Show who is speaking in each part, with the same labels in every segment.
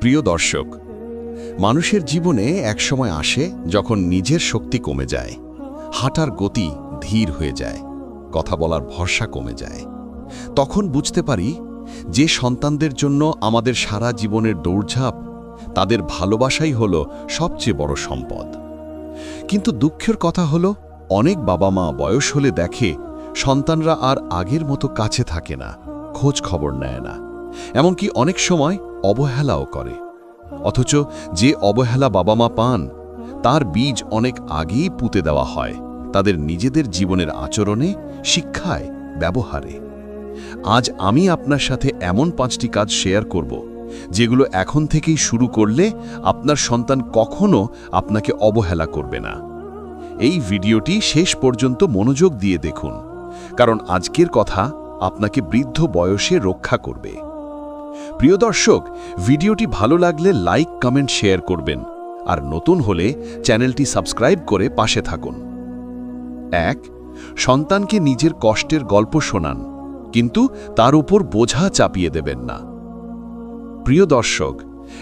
Speaker 1: প্রিয় দর্শক, মানুষের জীবনে একসময় আসে যখন নিজের শক্তি কমে যায়, হাঁটার গতি ধীর হয়ে যায়, কথা বলার ভরসা কমে যায়। তখন বুঝতে পারি যে সন্তানদের জন্য আমাদের সারা জীবনের দৌড়ঝাঁপ, তাদের ভালোবাসাই হল সবচেয়ে বড় সম্পদ। কিন্তু দুঃখের কথা হল, অনেক বাবা মা বয়স হলে দেখে সন্তানরা আর আগের মতো কাছে থাকে না, খোঁজ খবর নেয় না। এমনকি অনেক সময় অবহেলাও করে। অথচ যে অবহেলা বাবা মা পান, তার বীজ অনেক আগেই পুঁতে দেওয়া হয়। তাদের নিজেদের জীবনের আচরণে, শিক্ষায়, ব্যবহারে। আজ আমি আপনার সাথে এমন পাঁচটি কাজ শেয়ার করব, যেগুলো এখন থেকেই শুরু করলে আপনার সন্তান কখনো আপনাকে অবহেলা করবে না। এই ভিডিওটি শেষ পর্যন্ত মনোযোগ দিয়ে দেখুন, কারণ আজকের কথা আপনাকে বৃদ্ধ বয়সে রক্ষা করবে। প্রিয় দর্শক, ভিডিওটি ভালো লাগলে লাইক, কমেন্ট, শেয়ার করবেন। আর নতুন হলে চ্যানেলটি সাবস্ক্রাইব করে পাশে থাকুন। এক, সন্তানকে নিজের কষ্টের গল্প শোনান, কিন্তু তার উপর বোঝা চাপিয়ে দেবেন না। প্রিয় দর্শক,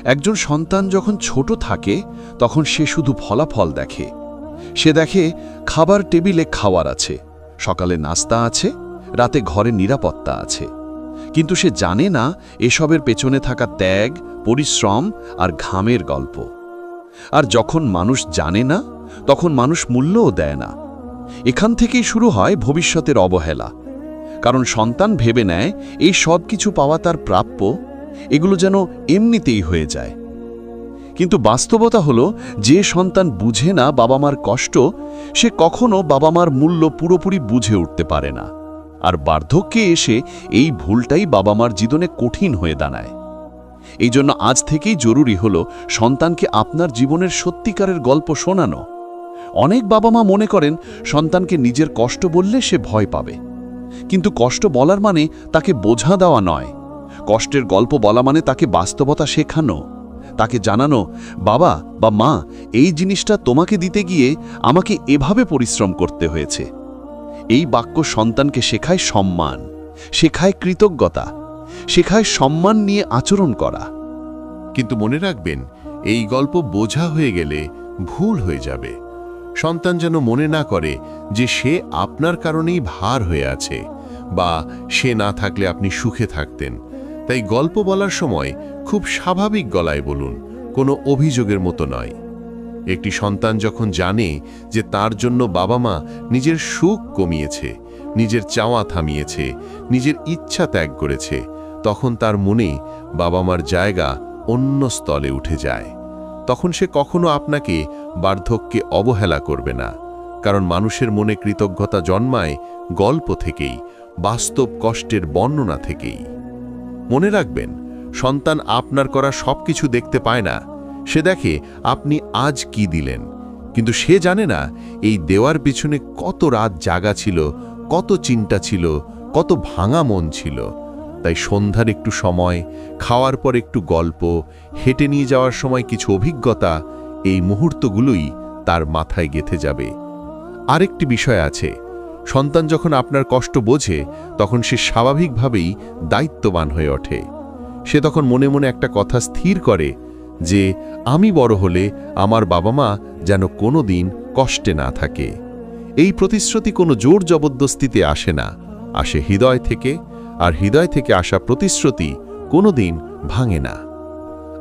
Speaker 1: একজন সন্তান যখন ছোট থাকে, তখন সে শুধু ফলাফল দেখে। সে দেখে খাবার টেবিলে খাওয়ার আছে, সকালে নাস্তা আছে, রাতে ঘরে নিরাপত্তা আছে। কিন্তু সে জানে না এসবের পেছনে থাকা ত্যাগ, পরিশ্রম আর ঘামের গল্প। আর যখন মানুষ জানে না, তখন মানুষ মূল্যও দেয় না। এখান থেকেই শুরু হয় ভবিষ্যতের অবহেলা। কারণ সন্তান ভেবে নেয়, এই সব কিছু পাওয়া তার প্রাপ্য, এগুলো যেন এমনিতেই হয়ে যায়। কিন্তু বাস্তবতা হলো, যে সন্তান বুঝে না বাবা মার কষ্ট, সে কখনো বাবা মার মূল্য পুরোপুরি বুঝে উঠতে পারে না। আর বার্ধক্যে এসে এই ভুলটাই বাবা মার জীবনে কঠিন হয়ে দাঁড়ায়। এই জন্য আজ থেকেই জরুরি হল সন্তানকে আপনার জীবনের সত্যিকারের গল্প শোনানো। অনেক বাবা মা মনে করেন, সন্তানকে নিজের কষ্ট বললে সে ভয় পাবে। কিন্তু কষ্ট বলার মানে তাকে বোঝা দেওয়া নয়। কষ্টের গল্প বলা মানে তাকে বাস্তবতা শেখানো। তাকে জানানো, বাবা বা মা, এই জিনিসটা তোমাকে দিতে গিয়ে আমাকে এভাবে পরিশ্রম করতে হয়েছে। এই বাক্য সন্তানকে শেখায় সম্মান, শেখায় কৃতজ্ঞতা, শেখায় সম্মান নিয়ে আচরণ করা।
Speaker 2: কিন্তু মনে রাখবেন, এই গল্প বোঝা হয়ে গেলে ভুল হয়ে যাবে। সন্তান যেন মনে না করে যে সে আপনার কারণেই ভার হয়ে আছে বা সে না থাকলে আপনি সুখে থাকতেন। তাই গল্প বলার সময় খুব স্বাভাবিক গলায় বলুন, কোনো অভিযোগের মতো নয়। একটি সন্তান যখন জানে যে তার জন্য বাবা মা নিজের সুখ কমিয়েছে, নিজের চাওয়া থামিয়েছে, নিজের ইচ্ছা ত্যাগ করেছে, তখন তার মনে বাবা মার জায়গা অন্য স্থলে উঠে যায়। তখন সে কখনো আপনাকে বার্ধক্যে অবহেলা করবে না, কারণ মানুষের মনে কৃতজ্ঞতা জন্মায় গল্প থেকেই, বাস্তব কষ্টের বর্ণনা থেকেই। মনে রাখবেন, সন্তান আপনার করা সব কিছু দেখতে পায় না সে দেখে আপনি আজ কি দিলেন। কিন্তু সে জানে না এই দেওয়ার পিছনে কত রাত জাগা ছিল, কত চিন্তা ছিল, কত ভাঙা মন ছিল। তাই সন্ধ্যার একটু সময়, খাওয়ার পর একটু গল্প, হেঁটে নিয়ে যাওয়ার সময় কিছু অভিজ্ঞতা, এই মুহূর্তগুলোই তার মাথায় গেথে যাবে। আরেকটি বিষয় আছে, সন্তান যখন আপনার কষ্ট বোঝে, তখন সে স্বাভাবিকভাবেই দায়িত্ববান হয়ে ওঠে। সে তখন মনে মনে একটা কথা স্থির করে যে আমি বড় হলে আমার বাবা মা যেন কোনো দিন কষ্টে না থাকে। এই প্রতিশ্রুতি কোনো জোর জবরদস্তিতে আসে না, আসে হৃদয় থেকে, আর হৃদয় থেকে আসা প্রতিশ্রুতি কোনো দিন ভাঙে না।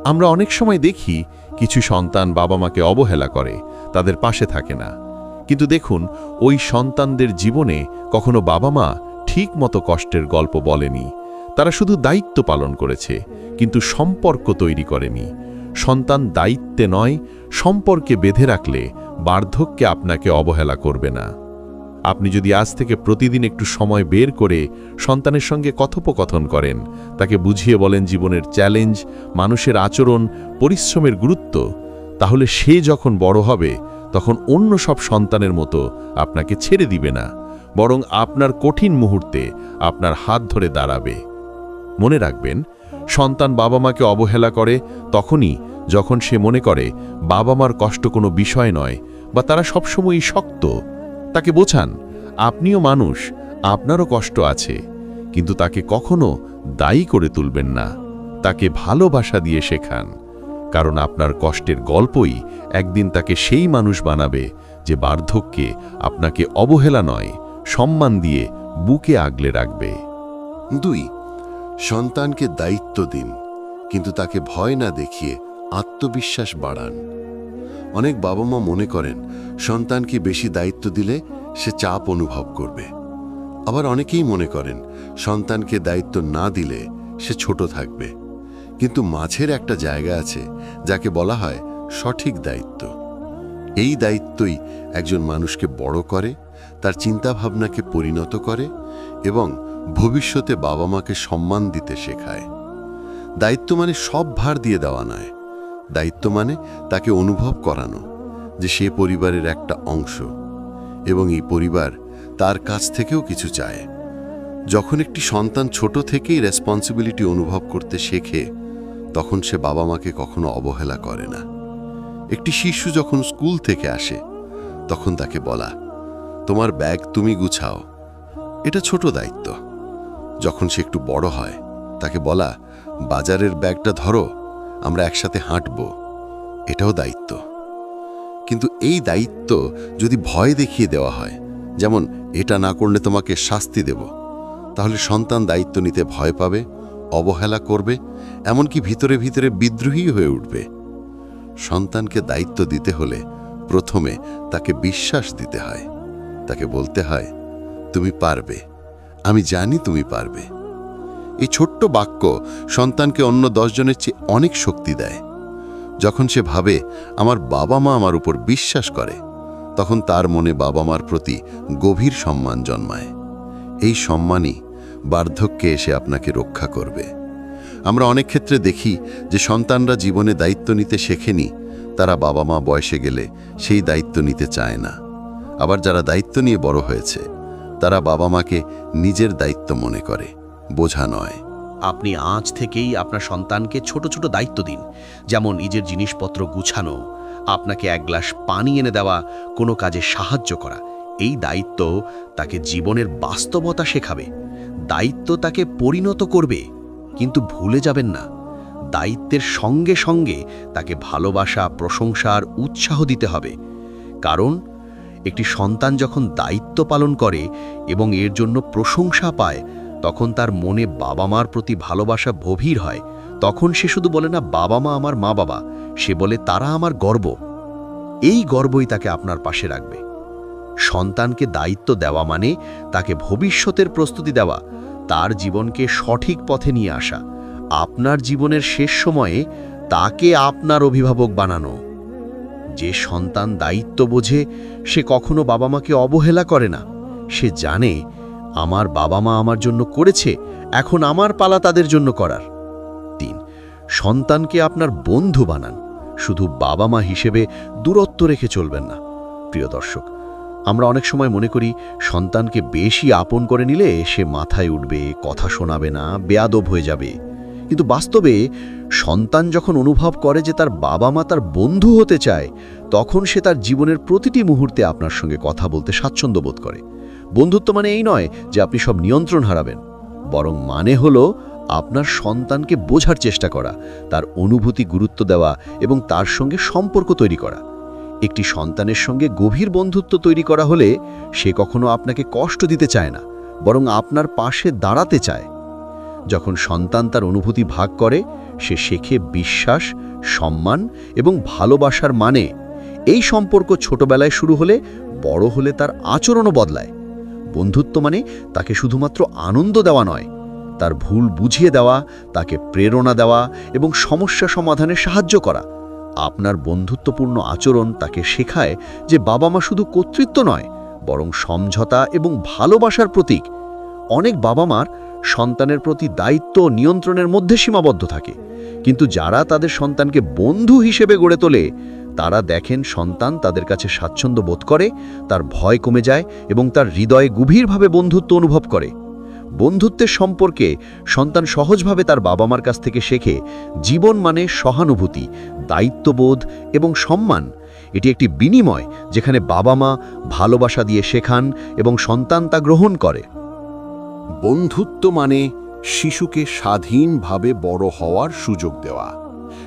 Speaker 2: আমরা অনেক সময় দেখি কিছু সন্তান বাবা মাকে অবহেলা করে, তাদের পাশে থাকে না। কিন্তু দেখুন, ওই সন্তানদের জীবনে কখনো বাবা মা ঠিক মতো কষ্টের গল্প বলেনি। তারা শুধু দায়িত্ব পালন করেছে, কিন্তু সম্পর্ক তৈরি করেনি। সন্তান দায়িত্বে নয়, সম্পর্কে বেঁধে রাখলে বার্ধক্যে আপনাকে অবহেলা করবে না। আপনি যদি আজ থেকে প্রতিদিন একটু সময় বের করে সন্তানের সঙ্গে কথোপকথন করেন, তাকে বুঝিয়ে বলেন জীবনের চ্যালেঞ্জ, মানুষের আচরণ, পরিশ্রমের গুরুত্ব, তাহলে সে যখন বড় হবে, তখন অন্য সব সন্তানের মতো আপনাকে ছেড়ে দিবে না, বরং আপনার কঠিন মুহূর্তে আপনার হাত ধরে দাঁড়াবে। মনে রাখবেন সন্তান বাবা মাকে অবহেলা করে, তখনই যখন সে মনে করে বাবা মার কষ্ট কোনো বিষয় নয় বা তারা সবসময়ই শক্ত, তাকে বোঝান, আপনিও মানুষ, আপনারও কষ্ট আছে, কিন্তু তাকে কখনো দায়ী করে তুলবেন না, তাকে ভালোবাসা দিয়ে শেখান, কারণ আপনার কষ্টের গল্পই একদিন তাকে সেই মানুষ বানাবে যে বার্ধক্যে আপনাকে অবহেলা নয়, সম্মান দিয়ে বুকে আগলে রাখবে।
Speaker 3: দুই সন্তানকে দায়িত্ব দিন, কিন্তু তাকে ভয় না দেখিয়ে আত্মবিশ্বাস বাড়ান। অনেক বাবা মা মনে করেন সন্তানকে বেশি দায়িত্ব দিলে সে চাপ অনুভব করবে। আবার অনেকেই মনে করেন, সন্তানকে দায়িত্ব না দিলে সে ছোট থাকবে। কিন্তু মাঝের একটা জায়গা আছে, যাকে বলা হয় সঠিক দায়িত্ব। এই দায়িত্বই একজন মানুষকে বড় করে, তার চিন্তাভাবনাকে পরিণত করে এবং ভবিষ্যতে বাবা মাকে সম্মান দিতে শেখায়। দায়িত্ব মানে সব ভার দিয়ে দেওয়া নয়। দায়িত্ব মানে তাকে অনুভব করানো যে সে পরিবারের একটা অংশ এবং এই পরিবার তার কাছ থেকেও কিছু চায়। যখন একটি সন্তান ছোট থেকেই রেসপন্সিবিলিটি অনুভব করতে শেখে, তখন সে বাবা মাকে কখনো অবহেলা করে না। একটি শিশু যখন স্কুল থেকে আসে, তখন তাকে বলা, তোমার ব্যাগ তুমি গুছাও। এটা ছোট দায়িত্ব। যখন সে একটু বড় হয়, তাকে বলা, বাজারের ব্যাগটা ধরো, আমরা একসাথে হাঁটব। এটাও দায়িত্ব। কিন্তু এই দায়িত্ব যদি ভয় দেখিয়ে দেওয়া হয়, যেমন, এটা না করলে তোমাকে শাস্তি দেব, তাহলে সন্তান দায়িত্ব নিতে ভয় পাবে, অবহেলা করবে, এমনকি ভিতরে ভিতরে বিদ্রোহী হয়ে উঠবে। সন্তানকে দায়িত্ব দিতে হলে প্রথমে তাকে বিশ্বাস দিতে হয়। তাকে বলতে হয়, তুমি পারবে। আমি জানি তুমি পারবে। এই ছোট্ট বাক্য সন্তানকে অন্য দশজনের চেয়ে অনেক শক্তি দেয়। যখন সে ভাবে, আমার বাবা মা আমার উপর বিশ্বাস করে, তখন তার মনে বাবা মার প্রতি গভীর সম্মান জন্মায়। এই সম্মানই বার্ধক্যে এসে আপনাকে রক্ষা করবে। আমরা অনেক ক্ষেত্রে দেখি যে সন্তানরা জীবনে দায়িত্ব নিতে শেখেনি, তারা বাবা মা বয়সে গেলে সেই দায়িত্ব নিতে চায় না। আবার যারা দায়িত্ব নিয়ে বড় হয়েছে তারা বাবা মাকে নিজের দায়িত্ব মনে করে, বোঝা নয়।
Speaker 4: আপনি আজ থেকেই আপনার সন্তানকে ছোট ছোট দায়িত্ব দিন, যেমন নিজের জিনিসপত্র গুছানো, আপনাকে এক গ্লাস পানি এনে দেওয়া, কোনো কাজে সাহায্য করা। এই দায়িত্ব তাকে জীবনের বাস্তবতা শেখাবে। দায়িত্ব তাকে পরিণত করবে, কিন্তু ভুলে যাবেন না। দায়িত্বের সঙ্গে সঙ্গে তাকে ভালোবাসা প্রশংসার উৎসাহ দিতে হবে। কারণ একটি সন্তান যখন দায়িত্ব পালন করে এবং এর জন্য প্রশংসা পায়, তখন তার মনে বাবা মার প্রতি ভালোবাসা গভীর হয়। তখন সে শুধু বলে, না বাবা মা আমার মা বাবা সে বলে, তারা আমার গর্ব। এই গর্বই তাকে আপনার পাশে রাখবে। সন্তানকে দায়িত্ব দেওয়া মানে তাকে ভবিষ্যতের প্রস্তুতি দেওয়া, তার জীবনকে সঠিক পথে নিয়ে আসা। আপনার জীবনের শেষ সময়ে তাকে আপনার অভিভাবক বানানো। যে সন্তান দায়িত্ব বোঝে, সে কখনো বাবা মাকে অবহেলা করে না। সে জানে, আমার বাবা মা আমার জন্য করেছে, এখন আমার পালা তাদের জন্য করার। তিন, সন্তানকে আপনার বন্ধু বানান। শুধু বাবা মা হিসেবে দূরত্ব রেখে চলবেন না। প্রিয় দর্শক, আমরা অনেক সময় মনে করি, সন্তানকে বেশি আপন করে নিলে সে মাথায় উঠবে, কথা শোনাবে না, বেয়াদব হয়ে যাবে। কিন্তু বাস্তবে সন্তান যখন অনুভব করে যে তার বাবা মা তার বন্ধু হতে চায়, তখন সে তার জীবনের প্রতিটি মুহূর্তে আপনার সঙ্গে কথা বলতে স্বাচ্ছন্দ্য বোধ করে। বন্ধুত্ব মানে এই নয় যে আপনি সব নিয়ন্ত্রণ হারাবেন, বরং মানে হলো আপনার সন্তানকে বোঝার চেষ্টা করা, তার অনুভূতি গুরুত্ব দেওয়া এবং তার সঙ্গে সম্পর্ক তৈরি করা। একটি সন্তানের সঙ্গে গভীর বন্ধুত্ব তৈরি করা হলে সে কখনো আপনাকে কষ্ট দিতে চায় না, বরং আপনার পাশে দাঁড়াতে চায়। যখন সন্তান তার অনুভূতি ভাগ করে, সে শেখে বিশ্বাস, সম্মান এবং ভালোবাসার মানে। এই সম্পর্ক ছোটবেলায় শুরু হলে বড় হলে তার আচরণও বদলায়। বন্ধুত্ব মানে তাকে শুধুমাত্র আনন্দ দেওয়া নয়, তার ভুল বুঝিয়ে দেওয়া, তাকে প্রেরণা দেওয়া এবং সমস্যা সমাধানে সাহায্য করা। আপনার বন্ধুত্বপূর্ণ আচরণ তাকে শেখায় যে বাবা মা শুধু কর্তৃত্ব নয়, বরং সমঝোতা এবং ভালোবাসার প্রতীক। অনেক বাবা মার সন্তানের প্রতি দায়িত্ব নিয়ন্ত্রণের মধ্যে সীমাবদ্ধ থাকে। কিন্তু যারা তাদের সন্তানকে বন্ধু হিসেবে গড়ে তোলে, তারা দেখেন সন্তান তাদের কাছে স্বাচ্ছন্দ্য বোধ করে, তার ভয় কমে যায় এবং তার হৃদয়ে গভীরভাবে বন্ধুত্ব অনুভব করে। বন্ধুত্বের সম্পর্কে সন্তান সহজভাবে তার বাবা মার কাছ থেকে শেখে, জীবন মানে সহানুভূতি, দায়িত্ববোধ এবং সম্মান। এটি একটি বিনিময় যেখানে বাবা মা ভালোবাসা দিয়ে শেখান এবং সন্তান তা গ্রহণ করে।
Speaker 3: বন্ধুত্ব মানে শিশুকে স্বাধীনভাবে বড় হওয়ার সুযোগ দেওয়া।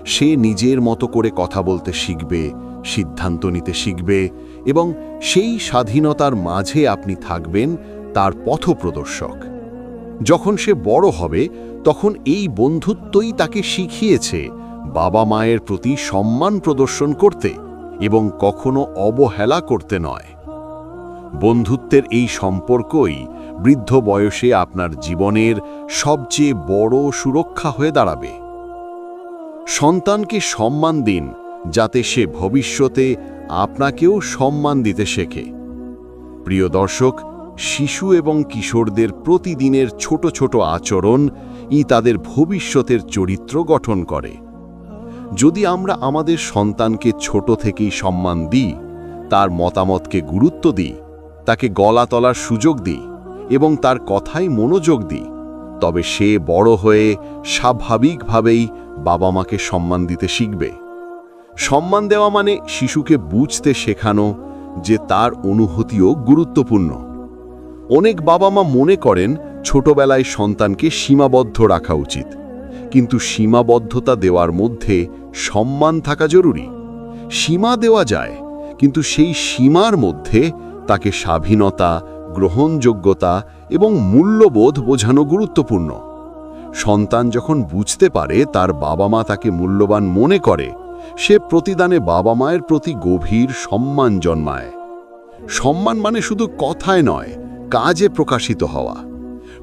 Speaker 2: সে নিজের মতো করে কথা বলতে শিখবে, সিদ্ধান্ত নিতে শিখবে এবং সেই স্বাধীনতার মাঝে আপনি থাকবেন তার পথপ্রদর্শক। যখন সে বড় হবে, তখন এই বন্ধুত্বই তাকে শিখিয়েছে বাবা মায়ের প্রতি সম্মান প্রদর্শন করতে এবং কখনো অবহেলা করতে নয়। বন্ধুত্বের এই সম্পর্কই বৃদ্ধ বয়সে আপনার জীবনের সবচেয়ে বড় সুরক্ষা হয়ে দাঁড়াবে। সন্তানকে সম্মান দিন যাতে সে ভবিষ্যতে আপনাকেও সম্মান দিতে শেখে। প্রিয় দর্শক, শিশু এবং কিশোরদের প্রতিদিনের ছোট ছোট আচরণ ই তাদের ভবিষ্যতের চরিত্র গঠন করে। যদি আমরা আমাদের সন্তানকে ছোট থেকেই সম্মান দিই, তার মতামতকে গুরুত্ব দিই তাকে গলা তলার সুযোগ দিই এবং তার কথায় মনোযোগ দিই। তবে সে বড় হয়ে স্বাভাবিকভাবেই বাবা মাকে সম্মান দিতে শিখবে। সম্মান দেওয়া মানে শিশুকে বুঝতে শেখানো যে তার অনুভূতিও গুরুত্বপূর্ণ। অনেক বাবা মা মনে করেন ছোটবেলায় সন্তানকে সীমাবদ্ধ রাখা উচিত। কিন্তু সীমাবদ্ধতা দেওয়ার মধ্যে সম্মান থাকা জরুরি। সীমা দেওয়া যায়, কিন্তু সেই সীমার মধ্যে তাকে স্বাধীনতা, গ্রহণযোগ্যতা এবং মূল্যবোধ বোঝানো গুরুত্বপূর্ণ। সন্তান যখন বুঝতে পারে তার বাবা মা তাকে মূল্যবান মনে করে, সে প্রতিদানে বাবা মায়ের প্রতি গভীর সম্মান জন্মায়। সম্মান মানে শুধু কথায় নয়, কাজে প্রকাশিত হওয়া।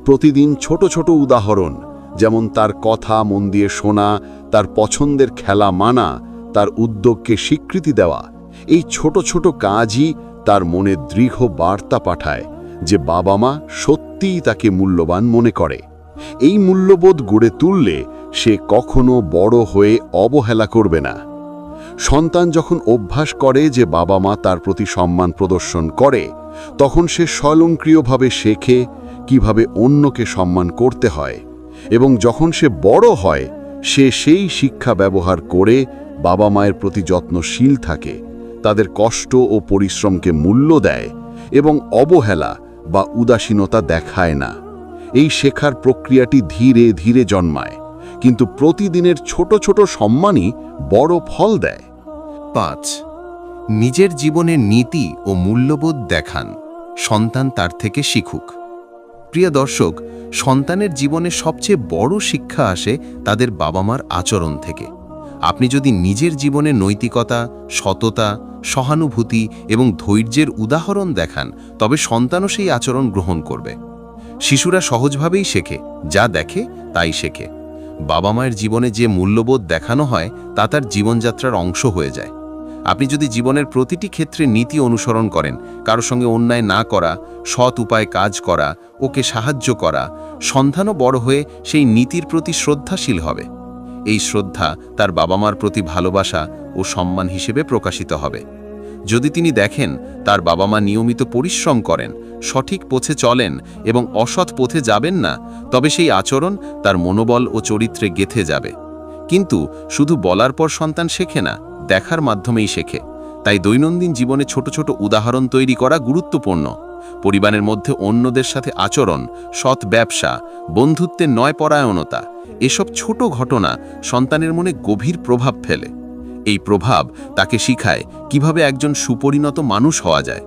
Speaker 2: প্রতিদিন ছোট ছোট উদাহরণ, যেমন তার কথা মন দিয়ে শোনা, তার পছন্দের খেলা মানা, তার উদ্যোগকে স্বীকৃতি দেওয়া, এই ছোট ছোট কাজই তার মনে দৃঢ় বার্তা পাঠায় যে বাবা মা সত্যিই তাকে মূল্যবান মনে করে। এই মূল্যবোধ গড়ে তুললে সে কখনো বড় হয়ে অবহেলা করবে না। সন্তান যখন অভ্যাস করে যে বাবা মা তার প্রতি সম্মান প্রদর্শন করে, তখন সে স্বয়ংক্রিয়ভাবে শেখে কীভাবে অন্যকে সম্মান করতে হয় এবং যখন সে বড় হয়, সে সেই শিক্ষা ব্যবহার করে বাবা মায়ের প্রতি যত্নশীল থাকে। তাদের কষ্ট ও পরিশ্রমকে মূল্য দেয় এবং অবহেলা বা উদাসীনতা দেখায় না। এই শেখার প্রক্রিয়াটি ধীরে ধীরে জন্মায়, কিন্তু প্রতিদিনের ছোট ছোট সম্মানই বড় ফল দেয়।
Speaker 5: পাঁচ, নিজের জীবনের নীতি ও মূল্যবোধ দেখান, সন্তান তার থেকে শিখুক। প্রিয় দর্শক, সন্তানের জীবনে সবচেয়ে বড় শিক্ষা আসে তাদের বাবা মার আচরণ থেকে। আপনি যদি নিজের জীবনে নৈতিকতা, সততা, সহানুভূতি এবং ধৈর্যের উদাহরণ দেখান, তবে সন্তানও সেই আচরণ গ্রহণ করবে। শিশুরা সহজভাবেই শেখে, যা দেখে তাই শেখে। বাবা মায়ের জীবনে যে মূল্যবোধ দেখানো হয়, তা তার জীবনযাত্রার অংশ হয়ে যায়। আপনি যদি জীবনের প্রতিটি ক্ষেত্রে নীতি অনুসরণ করেন, কারও সঙ্গে অন্যায় না করা, সৎ উপায়ে কাজ করা, ওকে সাহায্য করা সন্ধানও বড় হয়ে সেই নীতির প্রতি শ্রদ্ধাশীল হবে। এই শ্রদ্ধা তার বাবা মার প্রতি ভালোবাসা ও সম্মান হিসেবে প্রকাশিত হবে। যদি তিনি দেখেন তার বাবা মা নিয়মিত পরিশ্রম করেন, সঠিক পথে চলেন এবং অসৎ পথে যাবেন না, তবে সেই আচরণ তার মনোবল ও চরিত্রে গেথে যাবে। কিন্তু শুধু বলার পর সন্তান শেখে না, দেখার মাধ্যমেই শেখে। তাই দৈনন্দিন জীবনে ছোট ছোট উদাহরণ তৈরি করা গুরুত্বপূর্ণ। পরিবারের মধ্যে অন্যদের সাথে আচরণ, সৎ ব্যবসা বন্ধুত্বের নয় পরায়ণতা এসব ছোট ঘটনা সন্তানের মনে গভীর প্রভাব ফেলে। এই প্রভাব তাকে শিখায় কীভাবে একজন সুপরিণত মানুষ হওয়া যায়।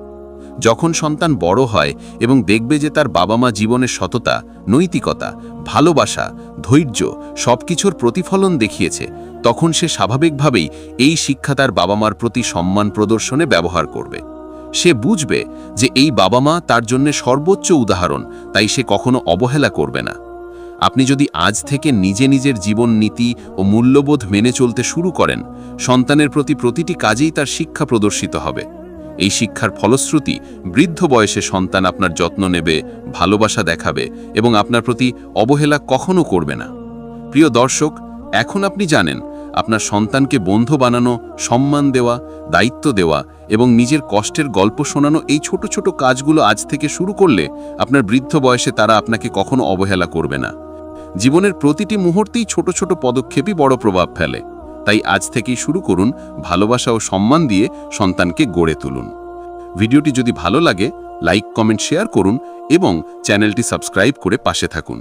Speaker 5: যখন সন্তান বড় হয় এবং দেখবে যে তার বাবা মা জীবনের সততা, নৈতিকতা, ভালোবাসা, ধৈর্য সবকিছুর প্রতিফলন দেখিয়েছে, তখন সে স্বাভাবিকভাবেই এই শিক্ষা তার বাবা মার প্রতি সম্মান প্রদর্শনে ব্যবহার করবে। সে বুঝবে যে এই বাবা মা তার জন্য সর্বোচ্চ উদাহরণ, তাই সে কখনো অবহেলা করবে না। আপনি যদি আজ থেকে নিজে নিজের জীবন নীতি ও মূল্যবোধ মেনে চলতে শুরু করেন, সন্তানের প্রতি প্রতিটি কাজেই তার শিক্ষা প্রদর্শিত হবে। এই শিক্ষার ফলশ্রুতি বৃদ্ধ বয়সে সন্তান আপনার যত্ন নেবে, ভালোবাসা দেখাবে এবং আপনার প্রতি অবহেলা কখনো করবে না। প্রিয় দর্শক, এখন আপনি জানেন আপনার সন্তানকে বন্ধু বানানো, সম্মান দেওয়া, দায়িত্ব দেওয়া এবং নিজের কষ্টের গল্প শোনানো এই ছোট ছোট কাজগুলো আজ থেকে শুরু করলে আপনার বৃদ্ধ বয়সে তারা আপনাকে কখনো অবহেলা করবে না। জীবনের প্রতিটি মুহূর্তেই ছোট ছোট পদক্ষেপই বড় প্রভাব ফেলে। তাই আজ থেকেই শুরু করুন ভালোবাসা ও সম্মান দিয়ে সন্তানকে গড়ে তুলুন। ভিডিওটি যদি ভালো লাগে, লাইক, কমেন্ট, শেয়ার করুন এবং চ্যানেলটি সাবস্ক্রাইব করে পাশে থাকুন।